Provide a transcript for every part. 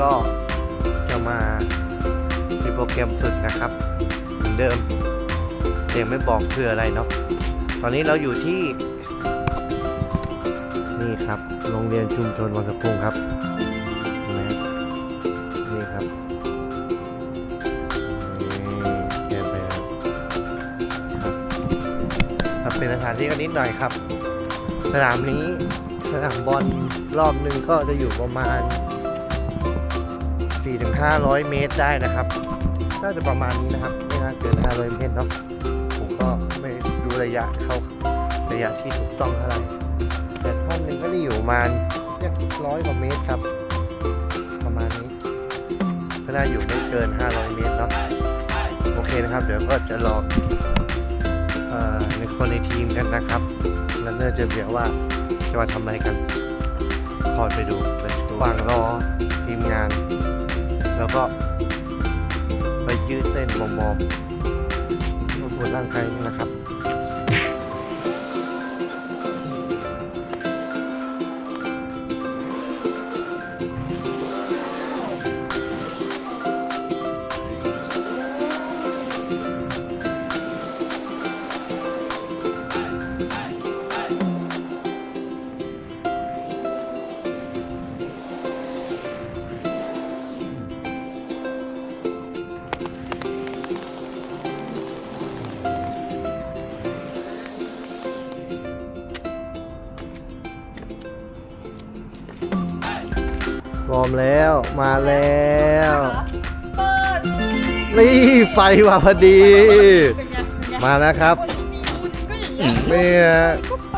ก็จะมามีโปรแกรมฝึกนะครับเหมือนเดิมยังไม่บอกคืออะไรเนาะตอนนี้เราอยู่ที่ นี่ครับ โรงเรียนชุมชนวังสะพุงครับเห็นไหมนี่ครับนี่แกไปครับครับครับเป็นสถานที่กันนิดหน่อยครับ สนามนี้สนามบอลรอบหนึ่งก็จะอยู่ประมาณ 4-500 เมตรได้นะครับ น่าจะประมาณนี้นะครับ ไม่น่าเกิน 500 เมตรเนาะผมก็ไม่รู้ระยะเข้าระยะที่ถูกต้องเท่าไหร่แต่ท่อนหนึ่งก็จะอยู่ประมาณร้อยกว่าเมตรครับ ประมาณนี้ ก็น่าอยู่ไม่เกิน 500 เมตรเนาะโอเคนะครับ เดี๋ยวก็จะลองอในคนในทีมกันนะครับแล้วเนอร์จะเบียว่าจะมาทำอะไรกัน คอยไปดู let's go ฟังรอทีมงาน แล้วก็ไปยืดเส้นมอมๆบนร่างกายนะครับ อมแล้วมาแล้วเปิดนี่ไฟมาพอดี เป็นไงเป็นไงมาแล้วครับคนมีบุญก็อย่างเงี้ยเนี่ย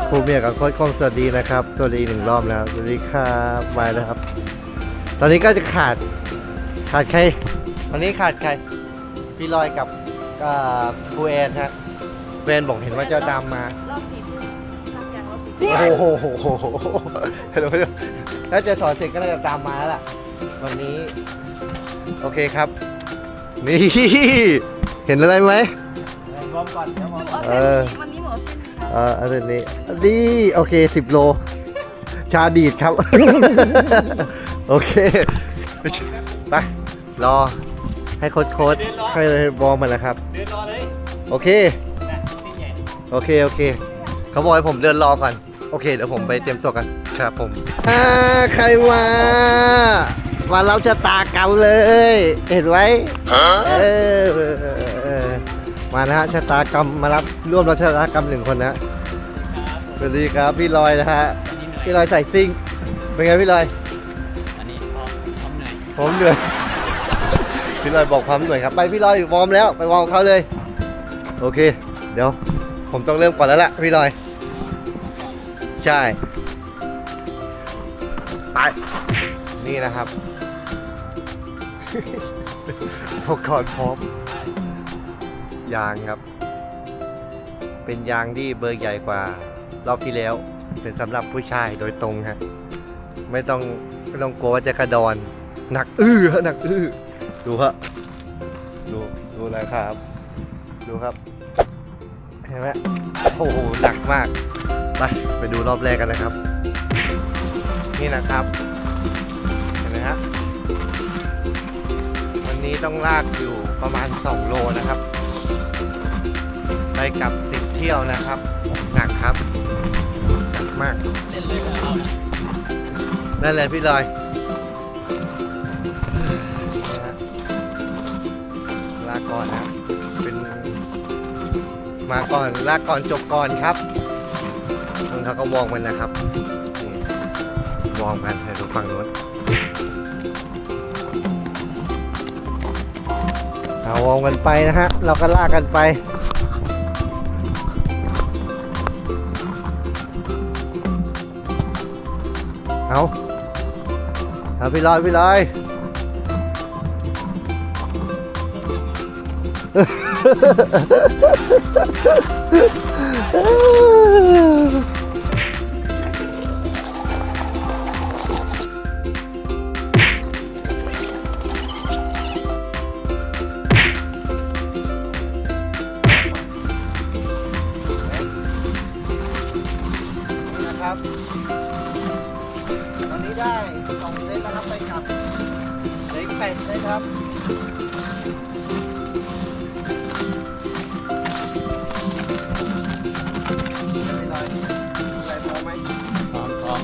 ครูเมียกับโค้ชคงสวัสดีนะครับสวัสดีอีกหนึ่งรอบแล้วสวัสดีครับมาแล้วครับ ตอนนี้ก็จะขาดขาดใครวันนี้ขาดใครพี่ลอยกับกับครูแอนฮะครูแอนบอกเห็นว่าจะดำมา รอบสี่ทุ่มท โอ้โหฮัลโหลแล้วจะสอนเสร็จก็น่าจะตามมาแล้วล่ะ วันนี้ โอเคครับ นี่ เห็นอะไรไหมรวมก่อนเดี๋ยวมองเออวันนี้หมอเส้นครับเอออันนี้อันนี้โอเคสิบโล ชาดีดครับ โอเค ไป รอ ให้โค้ดโค้ดให้บอลมาแล้วครับ โอเค โอเค โอเค เขาบอกให้ผมเดินรอก่อน โอเค เดี๋ยวผมไปเตรียมตัวกันครับผมอ่าใครมา มาเราจะตากรรมเลย เห็นไหมเออเออมานะฮะชะตากรรมมารับร่วมรับชะตากรรมหนึ่งคนนะฮะครับสวัสดีครับพี่ลอยนะฮะอันนี้เหนื่อยพี่ลอยใส่ซิ่งเป็นไงพี่ลอยอันนี้พร้อมพร้อมเหนื่อยผมเหนื่อยพี่ลอยบอกความเหนื่อยครับไปพี่ลอยวอร์มแล้วไปวอร์มเขาเลย โอเค เดี๋ยวผมต้องเริ่มก่อนแล้วล่ะพี่ลอย ใช่ ไป นี่นะครับ อุปกรณ์พร้อม ยางครับ เป็นยางที่เบอร์ใหญ่กว่ารอบที่แล้ว เป็นสำหรับผู้ชายโดยตรงฮะ ไม่ต้องไม่ต้องกลัวว่าจะกระดอน หนักอื้อฮะหนักอื้อ ดูฮะ ดูดูนะครับ ดูครับ เห็นไหมโอ้โหหนักมาก ไปไปดูรอบแรกกันนะครับ นี่นะครับ เห็นไหมฮะวันนี้ต้องลากอยู่ประมาณ 2 โลนะครับ ไปกับ10เที่ยวนะครับ หนักครับ หนักมากเล่นเลยพี่ลอยนะฮะลาก่อนนะเป็นมาก่อนลาก่อนจบก่อนครับ มึงเขาก็มองมันนะครับนี่มองกันให้ดูฝั่งนู้นเอาวองกันไปนะฮะ เราก็ลากกันไปเอาเอาพี่ลอยพี่ลอยน ครับ ไม่ลอยใส่พอไหมพร้อมพร้อม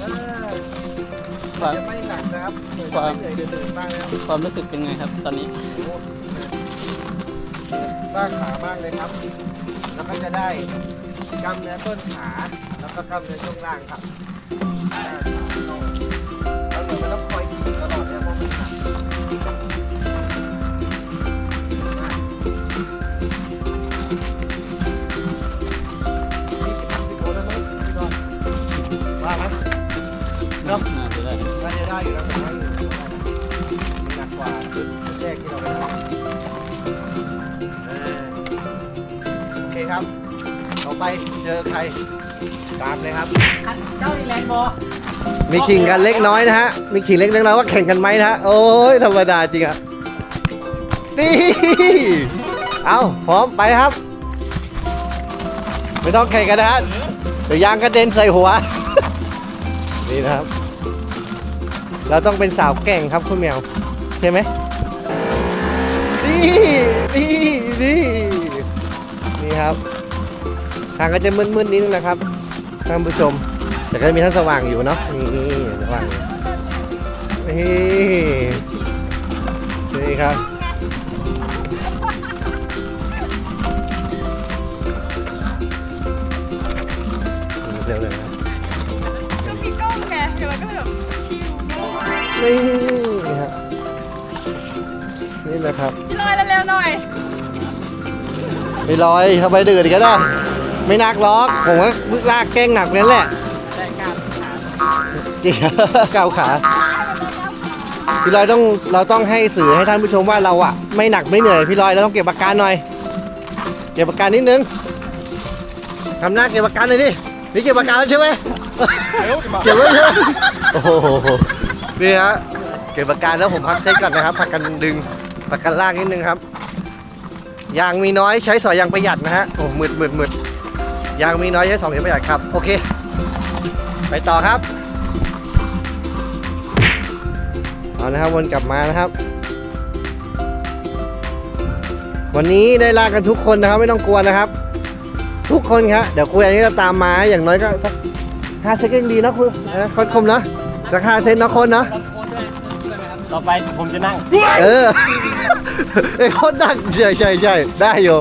เออความจะไม่หนักนะครับเหนื่อยความเหนื่อยเดือดๆบ้างนะครับความรู้สึกเป็นไงครับ ตอนนี้โอ้โหบ้างขามากเลยครับ แล้วก็จะได้ กล้ามเนื้อต้นขาแล้วก็กล้ามเนื้อช่วงล่างครับแล้วหนูไม่ต้องคอยถีบตลอดเลยเพราะมันหักว่าไหมเนาะน่าจะได้น่าจะได้อยู่แล้วผมว่าอยู่มันหนักกว่าชุดแรกที่เราไปทำโอเคครับ ไปเจอใครตามเลยครับเจ้าอีแลนด์บอมีขิงกันเล็กน้อยนะฮะ มีขิงเล็กน้อยว่าแข่งกันไหมนะฮะ โอ้ยธรรมดาจริงอะนี่ เอาพร้อมไปครับ ไม่ต้องแข่งกันนะฮะ เดี๋ยวยางกระเด็นใส่หัว นี่นะครับ เราต้องเป็นสาวแกร่งครับคุณแมวใช่ไหมนี่นี่นี่นี่ครับ ทางก็จะมืดๆนิดนึงนะครับท่านผู้ชม แต่ก็จะมีท่านสว่างอยู่เนาะนี่นี่สว่างอยู่นี่นี่ครับเร็วเลยนะก็มีกล้องไงเดี๋ยวมันก็แบบชิลมากนี่ครับนี่นะครับพี่ลอยเร็วๆหน่อยไม่ลอยเข้าไปดื่นก็ได้ ไม่นักหรอก ผมว่าลากแกล้งหนักนั่นแหละได้กล้ามขาจริง เกาขาพี่ลอยต้องเราต้องให้สื่อให้ท่านผู้ชมว่าเราอะไม่หนักไม่เหนื่อยพี่ลอยเราต้องเก็บอาการหน่อย เก็บอาการนิดนึงทำหน้าเก็บอาการหน่อยดินี่เก็บอาการแล้วใช่ไหมเก็บไว้ใช่ไหมโอ้โหนี่ฮะเก็บอาการแล้วผมพักเซ็ตก่อนนะครับพักกันดึงพักกันลากนิดนึงครับยางมีน้อยใช้สอยยางประหยัดนะฮะโอ้หมืดหมืดหมืด ยางมีน้อยใช้สองยางประหยัดครับ โอเค ไปต่อครับ เอานะครับวนกลับมานะครับ วันนี้ได้ลากกันทุกคนนะครับ ไม่ต้องกลัวนะครับ ทุกคนครับเดี๋ยวคุยอันนี้จะตามมาอย่างน้อยก็สักห้าเซตก็ยังดีนะคุณนะคนคมนะสักห้าเซตนะคนนะรับโค้ดด้วยด้วยไหมครับต่อไปผมจะนั่ง เออไอ้คนดังใช่ใช่ใช่ได้อยู่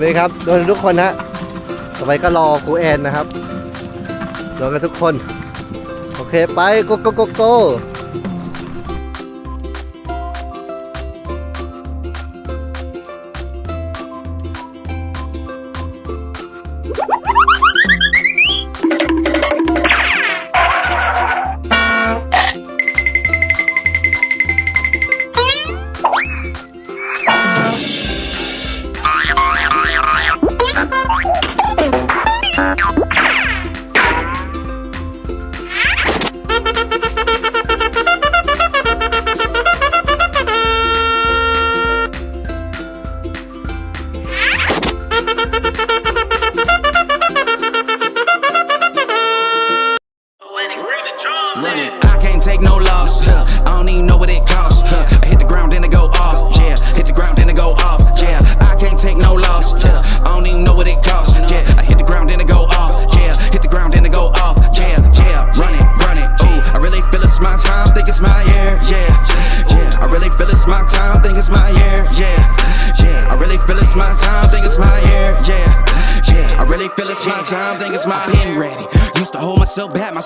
นี่ครับโดนทุกคนนะ ต่อไปก็รอครูแอนนะครับรอกันทุกคน โอเคไปโกโกโกโก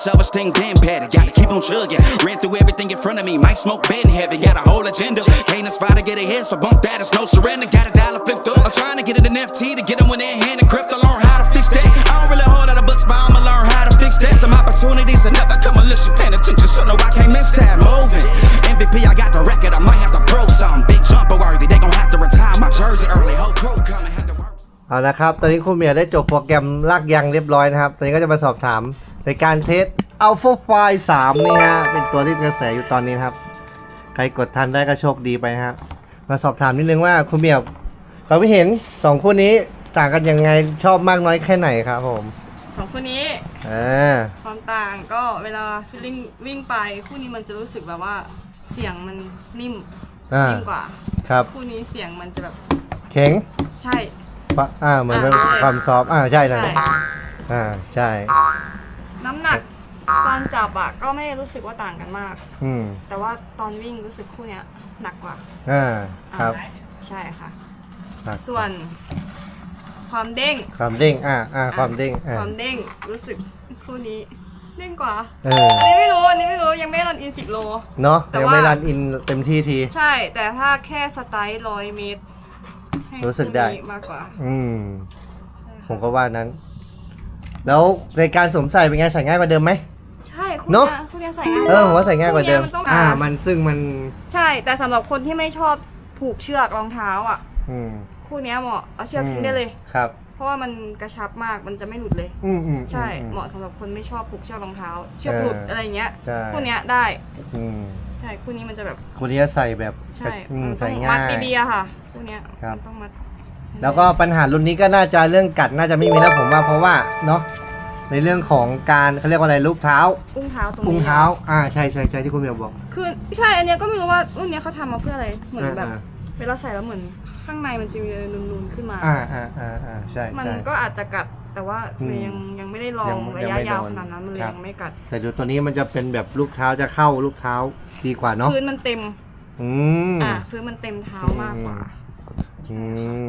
myself back, my self-esteem been petty. Gotta keep on chugging. Ran through everything in front of me. Might smoke bed in heaven. Got a whole agenda. Can't aspire to get ahead, so bump that. It's no surrender. Got a dollar flipped up. I'm trying to get it in FT to get them when they're hand and crypto. Learn how to fix that. I don't really hold out of books, but I'ma learn how to fix that. Some opportunities that never come unless you paying attention. So no, I can't miss that. Moving. MVP, I got the record. I might have to prove something. Big jumper worthy. They gon' have to retire my jersey early. Whole crew coming. Had to work. เอาละครับ ตอนนี้คุณเมียได้จบโปรแกรมลากยางเรียบร้อยนะครับ ตอนนี้ก็จะมาสอบถาม ในการเทส Alpha File 3นี่ฮะ เป็นตัวที่กระแสอยู่ตอนนี้นะครับ ใครกดทันได้ก็โชคดีไปนะฮะ มาสอบถามนิดนึงว่าคุณเมียคเราไม่เห็นสองคู่นี้ต่างกันยังไงชอบมากน้อยแค่ไหนครับผมสองคนนี้อ่าความต่างก็เวลาฟิลลิ่งวิ่งไปคู่นี้มันจะรู้สึกแบบว่าเสียงมันนิ่มอ่านิ่มกว่าครับคู่นี้เสียงมันจะแบบเข็งใช่ปะอ่าเหมือนมันอ่าความซอฟต์อ่าใช่นั่นใช่แหละอ่าใช่ น้ำหนักตอนจับอะก็ไม่ได้รู้สึกว่าต่างกันมาก อืมแต่ว่าตอนวิ่งรู้สึกคู่เนี้ยหนักกว่าอ่าครับอ่าใช่ค่ะครับส่วน ความเด้งความเด้งอ่าอ่าความเด้งอ่าความเด้งรู้สึกคู่นี้เด้งกว่าเอออันนี้ไม่รู้อันนี้ไม่รู้ยังไม่รันอินสิบโล เนาะแต่ยังว่าไม่รันอินเต็มที่ที ใช่ แต่ถ้าแค่สไตล์ร้อยเมตรให้รู้สึกได้ คู่นี้มากกว่าอืม ใช่ผค่ะมก็ว่านั้น แล้วในการสวมใส่เป็นไงใส่ง่ายกว่าเดิมไหม ใช่คู่เนอะเนี้ยคู่เนี้ยใส่ง่ายเออผมว่าใส่ง่ายกว่าเดิม คู่นี้นต้องอ่า มันซึ่งมัน ใช่แต่สำหรับคนที่ไม่ชอบผูกเชือกรองเท้าอะ อืมคู่เนี้ยเหมาะเอาเชือกทิ้งได้เลย ครับ เพราะว่ามันกระชับมากมันจะไม่หลุดเลย อืมอืมใช่อืเหมาะสำหรับคนไม่ชอบผูกเชือกรองเท้า เชือกเออหลุดอะไรเงี้ยใช่ คู่เนี้ยได้อืมใช่คู่นี้มันจะแบบคุณนี้จะใส่แบบใช่อืมมันต้ใส่องง่ามัดย ดีๆอะค่ะคู่เนี้ยครับ มันต้องมัด แล้วก็ปัญหารุ่นนี้ก็น่าจะเรื่องกัดน่าจะไม่มีแล้วผมว่าเพราะว่าเนาะในเรื่องของการเขาเรียกว่าอะไรลูกเท้าอุ้งเท้าตรงนี้อุ้งเท้า อ่าใช่ใช่ใช่ที่คุณเมียบอก คือใช่อันเนี้ยก็ไม่รู้ว่ารุ่นเนี้ยเขาทำมาเพื่ออะไรเหมือนแบบอ่าเวลาใส่แล้วเหมือนข้างในมันจะมีอะไรนูนๆขึ้นมา อ่าอ่าอ่าอ่าใช่มันใช่ก็อาจจะกัดแต่ว่าอืมยังยังไม่ได้ลอยังงระยังยะไม่ยาวโดนขนาดนั้นมันเลยครับยังไม่กัด แต่ดูตัวนี้มันจะเป็นแบบลูกเท้าจะเข้าลูกเท้าดีกว่าเนาะพื้นมันเต็ม อืมอะพื้นมันเต็มเท้ามากกว่า อื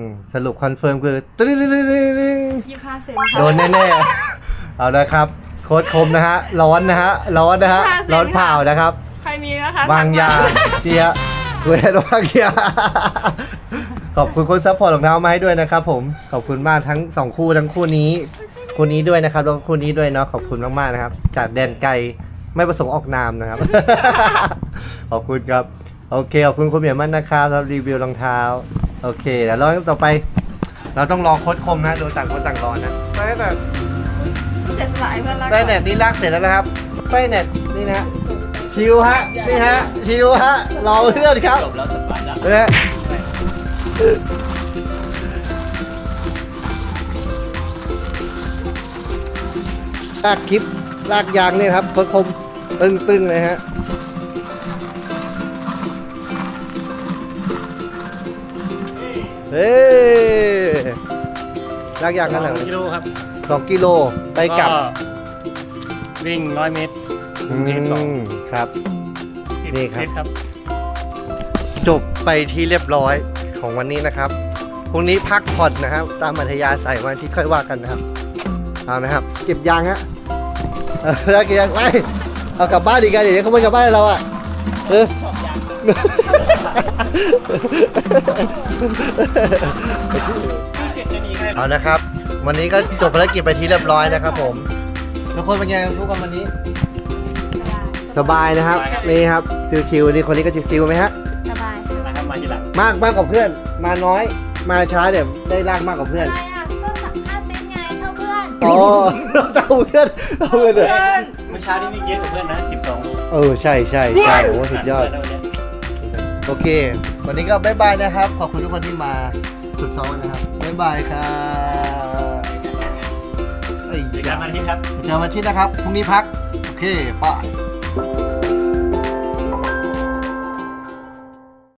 มสรุปคอนเฟิร์มคือตึ๊ดตึ๊ดตึ๊ดตึ๊ดตึ๊ดยี่ห้าเซนโดนแน่ๆ เอาละครับ โค้ดคมนะฮะ ร้อนนะฮะ ร้อนนะฮะร้อนเผานะครับ ใครมีนะคะวางยาทักมเจียเวทวางยาขอบคุณคนซัพพอร์ตรองเท้ามาให้ด้วยนะครับผม ขอบคุณมากทั้งสองคู่ทั้งคู่นี้ คู่นี้ด้วยนะครับแล้วก็คู่นี้ด้วยเนาะขอบคุณมากๆนะครับ จากแดนไกลไม่ประสงค์ออกนามนะครับ ขอบคุณครับ โอเคขอบคุณคุณเหมียวมันนะครับสำหรับรีวิวรองเท้า โอเคเดี๋ยวรอต่อไป เราต้องรอโค้ดคมนะดูต่างคนต่างรอนะได้แต่เสร็จสลายเพื่อนรักได้เน็ตนี่ลากเสร็จแล้วนะครับได้เน็ตนี่นะฮะชิวฮะนี่ฮะชิวฮะรอเพื่อนครับจบแล้วสบายแล้วนะฮะลากคลิปลากยางเนี่ยครับโค้ดคมปึ้งปึ้งเลยฮะ เฮ้ยลากยางกันเหรอกิโลครับสองกิโลไปกลับวิ่งร้อยเมตรกรุงเทพสองมครับสิบนี่ครับเซตครับ จบไปที่เรียบร้อยของวันนี้นะครับพรุ่งนี้พักผ่อนนะครับ ตามอัธยาศัยวันที่ค่อยว่ากันนะครับ เอานะครับ เก็บยางฮะเออแล้วเก็บยางไปเอากลับบ้านดีกันเดี๋ยวเขาไม่กลับบ้านเราอะเออ เจ็ดจะหนีกันเอานะครับ วันนี้ก็จบภารกิจไปที่เรียบร้อยนะครับผม ทุกคนเป็นไงทุกคนวันนี้ สบายนะครับ นี่ครับชิวๆนี่คนนี้ก็ชิวๆไหมฮะ สบายนะครับมาทีหลังมากมากกว่าเพื่อน มาน้อย มาช้าเดี๋ยวได้ลากมากกว่าเพื่อน อะไรอะก็สักห้าเซนไงเท่าเพื่อนอ๋อเราเพื่อนเราเพื่อนเลยเพื่อนเมื่อเช้านี้วิ่งเยอะกว่าเพื่อนนะสิบสองเออใช่ใช่ใช่โอ้สุดยอด โอเค วันนี้ก็บ๊ายบายนะครับ ขอบคุณทุกคนที่มาฝึกซ้อมนะครับบ๊ายบายครับเอ้ยเดี๋ยวกลับมาที่ครับ เจอวันอาทิตย์นะครับ พรุ่งนี้พัก โอเคไป้า